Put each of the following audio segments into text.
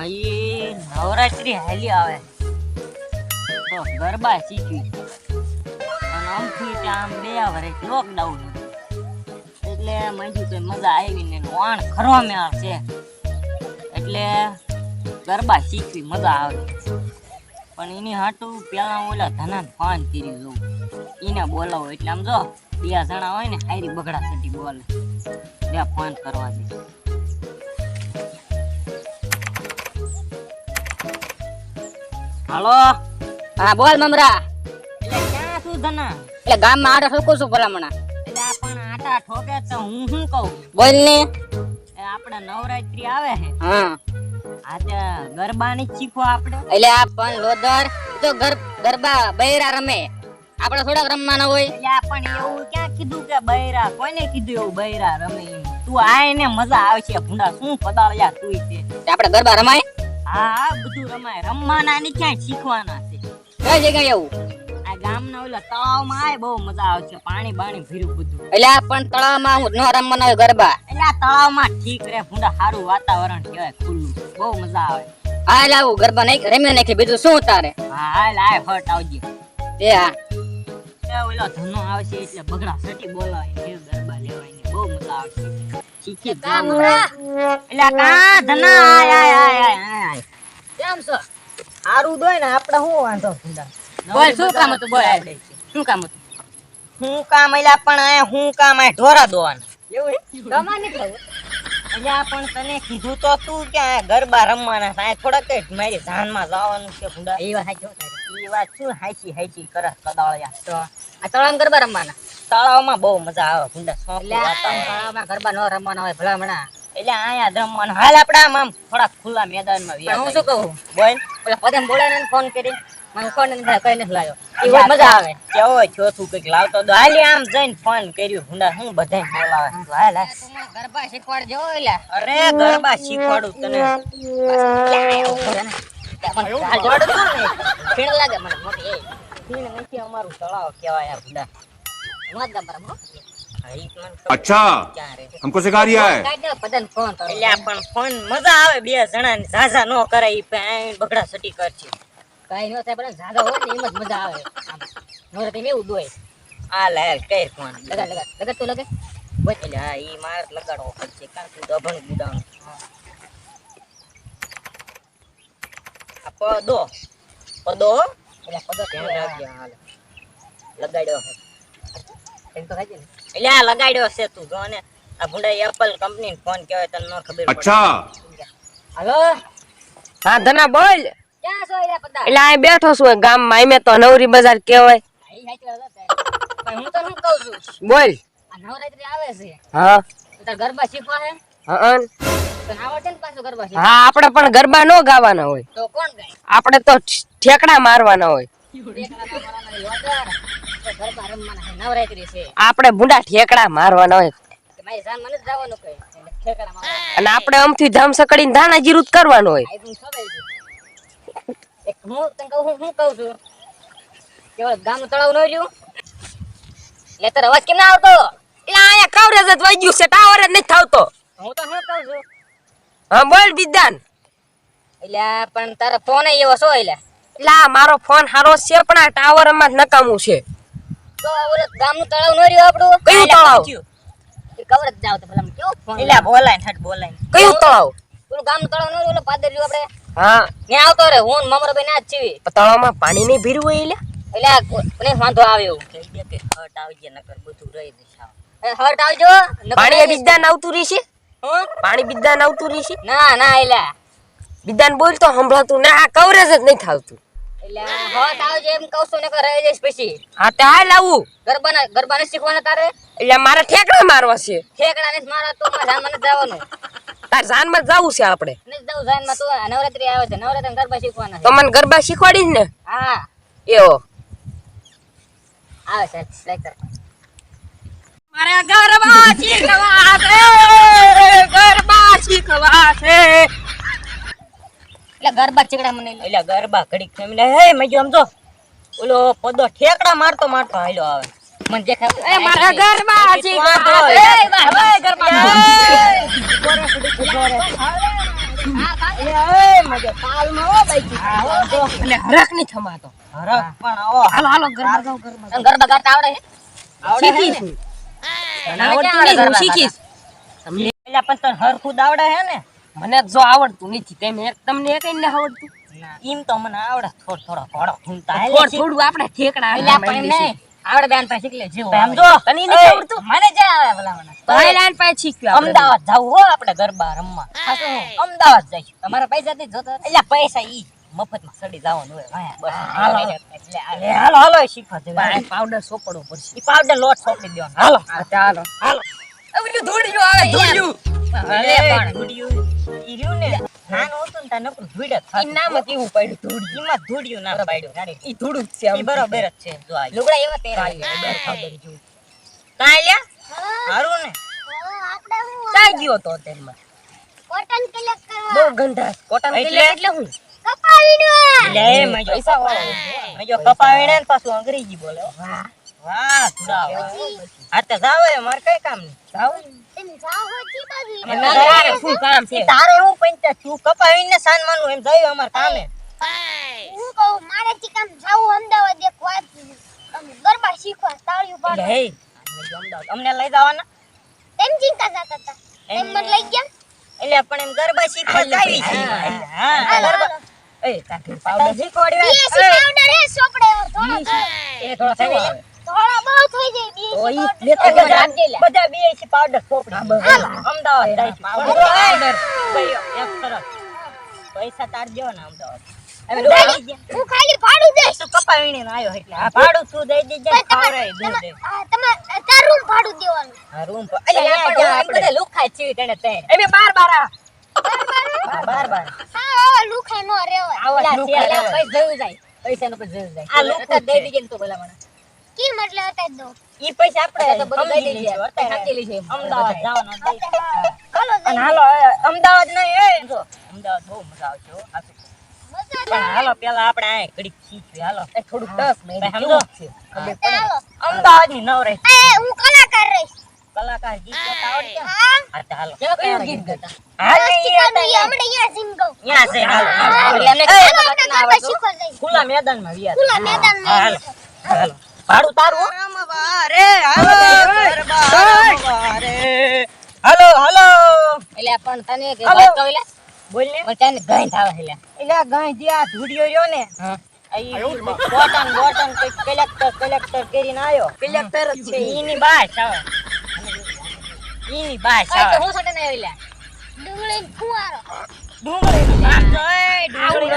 મયી નવરાત્રી હાલી આવે. તો ગરબા શીખવી. અને આમથી આમ બે વરે લોકડાઉન એટલે મજુ કઈ મજા આવી ને વાણ ખરવા મેળ છે. એટલે ગરબા શીખવી મજા આવે. પણ એની હાટું પેલા ઓલા ધના ફોન કરી લઉં. એને બોલાવો. એટલે આમ જો, બે જણા હોય ને, હારી બગડા સટી બોલે. બે ફોન કરવા દે. હાલો? હા બોલ મમરા. એટલે ક્યાં છું ધના એટલે ગામમાં આડો ઠોકું છું ભલામણા. એટલે આ પણ આટા ઠોકે તો હું. શું કહું બોલ ને આપણે નવરાત્રી આવે હે હા આજે ગરબા ની શીખો આપણે એટલે આ પણ લોદર તો ગર ગરબા બૈરા રમે. આપણે થોડાક રમવાના હોય. એટલે આ પણ એવું ક્યાં કીધું કે બૈરા કોને કીધું એવું બૈરા રમે તું આય ને મજા આવશે ભૂંડા શું પદાળ્યા તું તે તે આપણે ગરબા રમાય? હા હા બધું રમાય. રમવાના ની ક્યાંય શીખવાના છે? કઈ જગ્યાએ એવું આ ગામના ઓલા તળાવમાં આય બહુ મજા આવશે પાણી બાણી ભીરું બધું. એટલે આ પણ તળાવમાં હું ન રમવાના હોય ગરબા? એટલે આ તળાવમાં ઠીક રે ફૂંડા સારું વાતાવરણ કહેવાય ખુલ્લું. બહુ મજા આવે. હા લાવું આવું ગરબા નહીં રમી નાખી બીજું શું તારે? હા હાલ આય ફટ આવજે. એ હા. ઓલો ધનો આવશે એટલે બગડા સટી બોલાય ગરબા લેવાય બહુ મજા આવશે શીખી એટલે કા ધના આય આય આય આય આય કેમ છો? હારું દોય ને આપણે શું વાંધો? બોલ શું કામ હતું? બોલ શું કામ હતું? હું કામ એલા પણ આયા હું કામ આ ઢોરા દોવાના. અલ્યા પણ તને કીધું તો તું કે આ ગરબા રમવાના છે આ થોડા કઈ મારી જાનમાં જવાનું છે ભૂંડા. એ વાત એ વાત શું? હાચી હાચી કરે કદાળિયા. તો આ તળાવમાં ગરબા રમવાના? તળાવમાં બહુ મજા આવે ભૂંડા તળાવમાં ગરબા ન રમવાના હોય ભલામણા એટલે આયા રમવાનું. હાલ આપડા આમ થોડા ખુલ્લા મેદાનમાં હું શું કહું? બોલ. પેલા પદમ બોલાને ફોન કરી. મને કોણ કઈ નથી લાવ્યો એ મજા આવે. કેવો છો કંઈક લાવતો તો હાલી આમ જઈને ફોન કર્યું. ભૂંડા હું બધાય બોલાવે? હાલ. ગરબા શીખવાડજો એટલે અરે ગરબા શીખવાડું તને. શીખવાડું તું ને ફીણ લાગે મને મોટી. એ નથી અમારું તળાવ કેવાય આ ભૂંડા. અચ્છા હમકો સિખા રહ્યા હે પદન ફોન તો એટલે પણ ફોન મજા આવે બે જણા ને ઝાઝા નો કરે ઈ બગડા સટી કર છે. કાઈ નો થાય પણ ઝાઝા હોય ને એમ મજા આવે. નો તે એવું દોય આ લાયલ કઈ ફોન? લગા લગા લગા તો લગે. બોલ એટલે હા ઈ માર લગાડવો પડશે કારણ કે દભણ ગુડાણ આ પદો પદો એટલે પદો ધ્યાન હાલ. લગાડ્યો એટલે લગાડ્યો છે તું જો આ ભુંડા એપલ કંપની ફોન કેવાય તને ન ખબર અચ્છા. હાલો? હા ધના બોલ. ક્યાં છો રે પદા એટલે આ બેઠો છું ગામમાં મે તો નવરી બજાર કેવાય હું તો હું કહું છું? બોલ. આ નવરાત્રી આવે છે. હા. તાર ગરબા શીખવા હે? હા હા આપણે પણ ગરબા નો ગાવાના હોય. તો આપણે તો ઠેકડા મારવાના હોય. આપણે ભૂંડા ઠેકડા મારવાના હોય. અને આપણે આમથી ધામ સકડીને ધાણા જીરું કરવાનું હોય. આ એકદમ ખબર છે. એક હું તને કહું હું કહું છું? કે ઓલું તળાવ ન રહ્યું એટલે તારો અવાજ કેમ ના આવતો? એટલે અહીંયા કવરેજ જ વહી ગયું છે ટાવર જ નથી થાવતો. હું તો શું કહું છું? હા બોલ વિદ્યાન એટલે પણ તારો ફોન એવો છો એટલે એટલે મારો ફોન હારો છે પણ આ ટાવરમાં જ નકામું છે. તો ઓલું ગામનું તળાવ ન રહ્યું આપણું? કયું તળાવ? કવર જાવ તો ભલા કેવો ફોન એટલે બોલાય ને બોલાય. કયું તળાવ? ઓલું ગામનું તળાવ ન રહ્યું પાદર રહ્યું આપણે? હા. ત્યાં આવતો રે હું મમરો બેન આ જ તળાવમાં પાણી નહીં ભીરું હોય વાંધો આવે એવું. કહી દે કે હટ આવી ગયા નકર બધું રહી જશે આવજો. પાણી નહીં. બિદ્દાન આવતું રહેશે? હું? પાણી બિદ્દાન આવતું રહેશે? ના ના એટલે બિદ્દાન બોલ તો સંભળાતું ના કવરેજ જ નહીં થાવતું ગરબા શીખવાના તો છે મને ગરબા ને? હા. એવો. આવે મારે ગરબા શીખવા છે ગરબા શીખવા છે. એટલે ગરબા ચીકડા મને એટલે ગરબા ઘડીક થઈને હે મેં જો સમજો ઓલો પદો ઠેકડા મારતો મારતો હાલ્યો આવે. મને દેખાય એ મારા ગરબા છે એ ગરબા. એ, એ, મજા તાલમાં હો. બાઈકી. એટલે હરખ નહીં થમાતો. હરખ પણ આવો. હાલો હાલો ગરબા ગાઓ ગરબા ગરબા ગાતા આવડે? આવડે શીખીશ? તમને એટલે પણ તને હરખું આવડે હે ને? મને જો આવડતું નથી તેમ તમને એક ને આવડતું. ઈમ તો મને આવડે થોડો થોડો ઘોડો ઘૂમતા થોડું થોડું આપણે ઠેકડા એટલે આવડે બેન પાસે શીખ લે સમજો તને નથી આવડતું? મને જ્યાં આવે ભલામણ. ભાઈલાન પાસે શીખ્યું આપણે. અમદાવાદ જાવું હો આપણે ગરબા રમવા. અમદાવાદ જઈશું. તમારા પૈસા થી જોતો? એટલે પૈસા ઈ મફતમાં સડી જવાનું હોય. વાયા. બસ. હાલો હાલો. હાલો શીખવા જઈએ. પાવડર સોપડવો પડશે. ઈ પાવડર લોટ સોપડી દેવાનો હાલો. હા, ચાલો. હાલો. ઓલું ધૂળિયું આવે ધૂળિયું અરે પણ ધૂળિયું ઈ રહ્યું ને નાનું હતું ને ત્યાં નકરું ધૂળ જ. નામ જ એવું પડ્યું ધૂળિયું ઈમાં ધૂળિયું નામ પાડ્યું ગાડી. ઈ ધૂળું જ છે આમ. બરોબર જ છે જો આ લુગડા એવા તેરા કાંઈ પાવડર જેવું. કાંઈ લ્યા? હારું ને ક્યાં ગયો તો હોટલમાં? કોટન કલેક્ટ કરવા બહુ ગંધાશ. કોટન એટલે? કીલે એટલે હું કપાવીને લે મજો પૈસા વાળો. મજો કપાવીને પાછું અંગ્રેજી બોલે હો. વાહ ધુરાવ. હા તો જાવ એ મારે કઈ કામ નહીં. જાઓ. તમે જાઓ છી બાજુ અમે તારે શું કામ છે? તારે હું પંચાયત તું કપાવીને સાન માનું એમ જયું અમારે કામે. હું કહું મારેથી કામ જાવું અમદાવાદ એક વાત આમ ગરબા શીખવા તાળીઓ એટલે પાડો હે અમને લઈ જવાના. તેમ ચિંતા જતા હતા. એમ મને લઈ ગયા. એટલે પણ એમ ગરબા શીખવા જાવી છે. હા ગરબા એ તાકે પાવડર શીખવાડ્યો. એ પાવડર હે સોપડે થોડો એ થોડો થઈ થઈ જાય તો બધા બે છે પાવડર ચોપડી અમદાવાદ છે. પાવડર, એક તરફ. પૈસા તાર દ્યો ને અમદાવાદ. હું. હું ખાલી ભાડું દઈશ તું કપાવીને આયો એટલે. આ ભાડું તું દઈ દેજે ને દે દે. તમારે તાર રૂમ ભાડું દેવાનું. આ રૂમ અલ્યા, આપણે લુખાય છે તેને તે. એમે બાર બાર. બાર બાર. હા લુખાઈ નો રેવાય આવા જ પૈસા જયું જાય. પૈસા નો પૈસા જયું જાય. આ લુખા. દઈ દીજે તો બોલા મને કેમ એટલે અત્યારે દો ઈ પૈસા આપણે તો બધું દઈ દેજે અત્યારે. લેજે અમદાવાદ જવાનો હાલો અને હાલો અમદાવાદ નહીં એ જો. અમદાવાદ બહુ મજા આવશે હો. આ તો. મજા પણ હાલો પેલા આપણે આ ઘડીક ખીચવી હાલો. એ થોડું ટસ મેં ભાઈ, કેવું સમજો? અમદાવાદની નવરે એ હું કલાકાર રહીશ. કલાકાર ગીત ગાતા આવડે હા. હા હાલો. કેવા કયું ગીત ગીત? હા હતા અહીંયા ઝીમ ગાઉં. ન્યા છે હાલો. એમને ખુલ્લા મેદાનમાં વ્યા ખુલ્લા મેદાનમાં હાલો હાલો. ભાડું તારું? હાલો, હાલો હાલો. એટલે પણ તને કે હાલો. વાત કહું લે. બોલ ને. પણ તને ગઈ થાવે એટલે એટલે ગાય જે આ ધૂળિયો રહ્યો ને હા. આ ઈ બોટન બોટન કલેક્ટર કલેક્ટર કરીને આયો. કલેક્ટર જ છે ઈની બાસ આવે. ઈની બાસ તો આવે. હું સટે નહીં એટલે ડુંગળી ફુવારો. ડુંગળી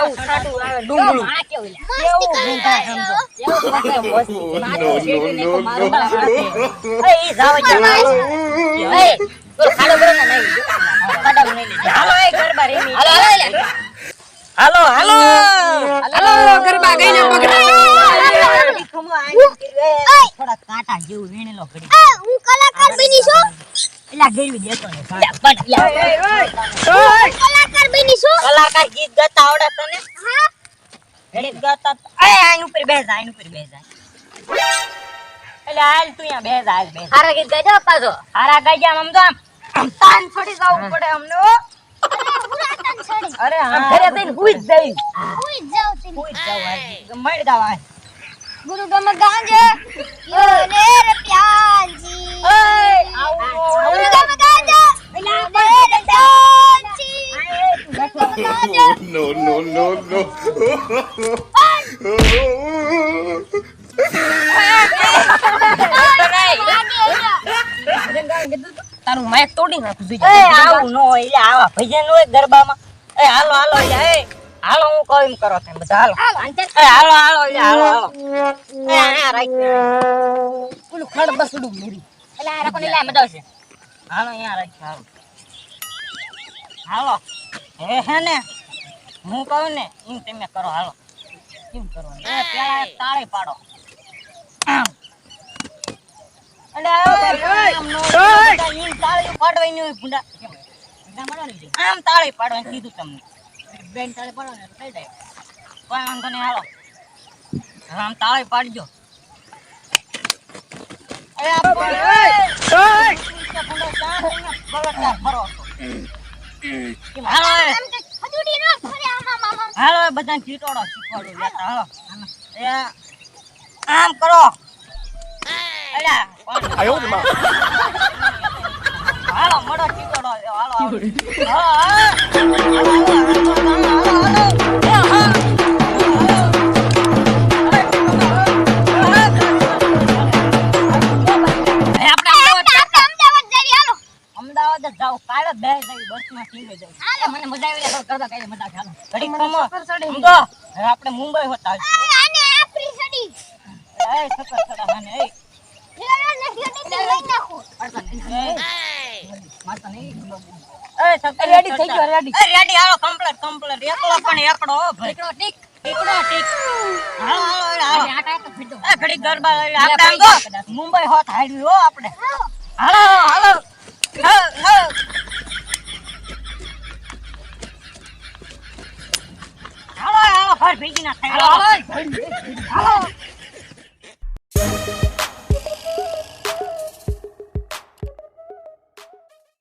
ડુંગળી નું આવે ડુંગળું. આ કેવું લે? મસ્તી કરી રહ્યા છો. એવું વાત એમ મસ્તી મારે શેરડી ને મારું એ જાવ છે એ તો ખાડો બરો ને નહીં કદમ નહીં હાલો એ ગરબા રેમી હાલો હાલો હાલો હાલો. હાલો ગરબા ગઈને પકડાય થોડા કાંટા જેવું વીણેલો ઘડી. હું કલાકાર બની છું? એલા ગેરવી દેતો ને હું કલાકાર બની છું કલાકાર ગીત ગાતા આવડે તને? હા. ગીત ગાતા એ આઈન ઉપર બેસ આઈન ઉપર બેસ એટલે હાલ તું અહીંયા બેસ હાલ બેસ હારા ગીત ગાજો પાછો. હારા ગાજ્યા આમ તો આમ તાન છોડી જવું પડે અમને. અરે, હું. રાતન છોડી. અરે આમ હા. ઘરે જઈને હુઈ જ જઈ. હુઈ જ જાઉં છું. હુઈ જ જાવ મળ ગાવ ગુરુ ગમ ગાંજે. યો રે પ્યાજી ઓય, આવું. ગુરુ ગમ ગાંજે. યો રે ગાંજે no, no, no, no. તારું માઇક તોડી નાખું જોઈએ આવું. ન હોય એટલે આવા ભજન હોય ગરબામાં. એ હાલો હાલો એટલે એ. હાલો હું કહું એમ કરો તમે બધા હાલો. એ હાલો હાલો એટલે હાલો હાલો. એ અહીંયા રાખ. પેલું ખડ બસડું મેરી. એટલે આ રાખો ને લે મજા આવશે હાલો અહીંયા રાખ હાલો. હાલો. હે હે ને હું કહું ને એમ તમે કરો હાલો. કેમ કરવાનું એ પેલા તાળી પાડો. આમ. અને આમ નો તાળી પાડવાની હોય ભૂંડા. આમ તાળી પાડવાની કીધું તમને. બેન તાળી પાડો ને થઈ જાય. કોઈ વાંધો નહીં હાલો. આમ તાળી પાડજો. એ ફરો હાલો. બધા ચીટોડો શીખવાડું લેતા હાલો એ આમ કરો. હાલો મળો ચીટોડો લ્યો, હાલો હાલો. હા, હા. હાલો, હાલો, હાલો, હાલો, હાલો. જાવ કાલે બે જઈ બસમાં સીધે જઈ હાલો. મને મજા આવી એટલે કરતા કઈ મજા ચાલો ઘડીક ખમો સમજો આપણે મુંબઈ હોતા. આને આપરી સડી એ સકર સડા હાને એ. તે Ready થઈ ગયો, રેડી એ રેડી હાલો કમ્પ્લીટ કમ્પ્લીટ એકલો પણ એકડો ભાઈ. એકડો ટીક તો. મુંબઈ હોત હાડવી હો આપણે. હાલો હાલો. હાલો હાલો ફર ભેગી ના થાય. હાલો. હાલો.